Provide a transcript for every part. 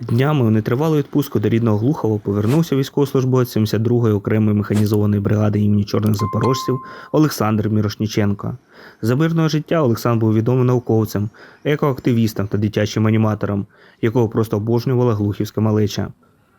Днями у нетривалу відпустку до рідного Глухова повернувся військовослужбовець 72-ї окремої механізованої бригади імені чорних запорожців Олександр Мірошніченко. За мирного життя Олександр був відомим науковцем, екоактивістом та дитячим аніматором, якого просто обожнювала глухівська малеча.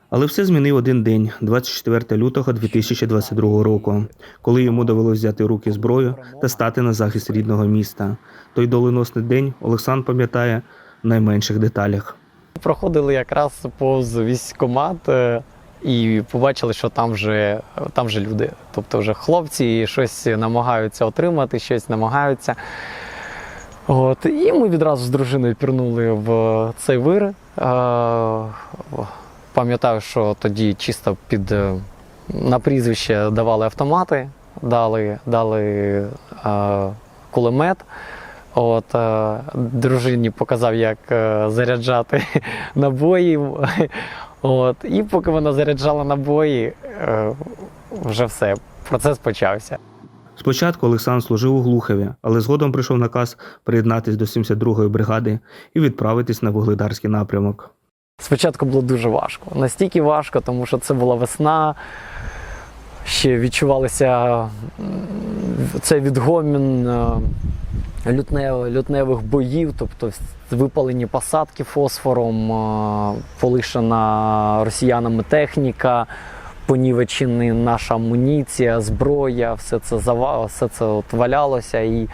Але все змінив один день, 24 лютого 2022 року, коли йому довелося взяти руки зброю та стати на захист рідного міста. Той доленосний день Олександр пам'ятає в найменших деталях. Проходили якраз повз військкомат е, і побачили, що там вже, там вже люди. Тобто вже хлопці щось намагаються отримати, щось намагаються. От. І ми відразу з дружиною пірнули в цей вир. Е, Пам'ятаю, що тоді чисто під е, на прізвище давали автомати, дали, дали кулемет. От, е, дружині показав, як е, заряджати набої. От, і поки вона заряджала набої, е, вже все, процес почався. Спочатку Олександр служив у Глухові, але згодом прийшов наказ приєднатись до 72-ї бригади і відправитись на вугледарський напрямок. Спочатку було дуже важко. Настільки важко, тому що це була весна. Ще відчувалося цей відгомін лютнев- лютневих боїв, тобто випалені посадки фосфором, полишена росіянами техніка, понівечені наша амуніція, зброя, все це зава- все це от валялося і е,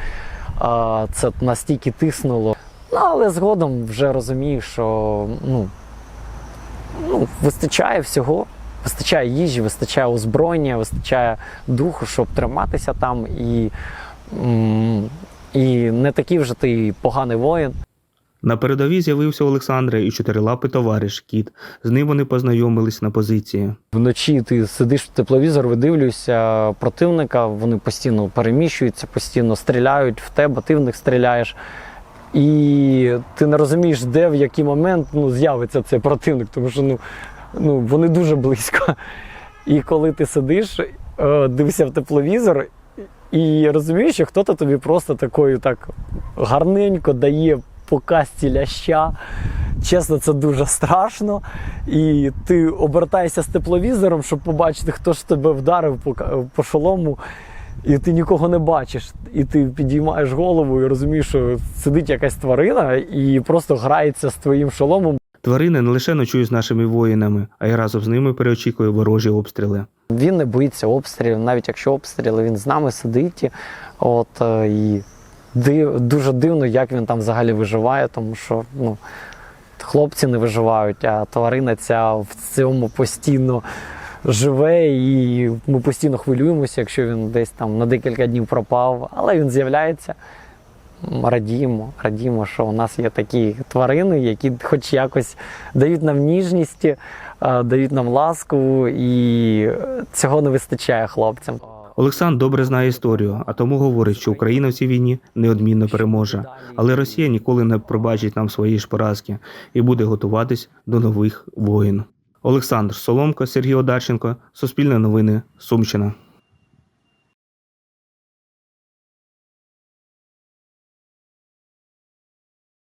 це настільки тиснуло. Ну, але згодом вже розумію, що ну, ну, вистачає всього. Вистачає їжі, вистачає озброєння, вистачає духу, щоб триматися там. І, і не такий вже ти поганий воїн. На передовій з'явився Олександра і чотирилапий товариш Кіт. З ним вони познайомились на позиції. Вночі ти сидиш в тепловізор, видивлюєшся противника, вони постійно переміщуються, постійно стріляють в тебе, ти в них стріляєш. І ти не розумієш, де в який момент ну, з'явиться цей противник, тому що ну, ну, вони дуже близько. І коли ти сидиш, е, дивишся в тепловізор і розумієш, що хтось тобі просто такою так гарненько дає по касті ляща. Чесно, це дуже страшно. І ти обертаєшся з тепловізором, щоб побачити, хто ж тебе вдарив по, по шолому. І ти нікого не бачиш. І ти підіймаєш голову і розумієш, що сидить якась тварина і просто грається з твоїм шоломом. Тварини не лише ночують з нашими воїнами, а й разом з ними переочікує ворожі обстріли. Він не боїться обстрілів, навіть якщо обстріли, він з нами сидить. От, е, і див, дуже дивно, як він там взагалі виживає, тому що ну, хлопці не виживають, а тварина ця в цьому постійно живе, і ми постійно хвилюємося, якщо він десь там на декілька днів пропав, але він з'являється. Радіємо, радіємо, що у нас є такі тварини, які хоч якось дають нам ніжність, е, дають нам ласку, і цього не вистачає хлопцям. Олександр добре знає історію, а тому говорить, що Україна в цій війні неодмінно переможе. Але Росія ніколи не пробачить нам свої ж поразки і буде готуватись до нових воїн. Олександр Соломко, Сергій Одарченко, Суспільне новини, Сумщина.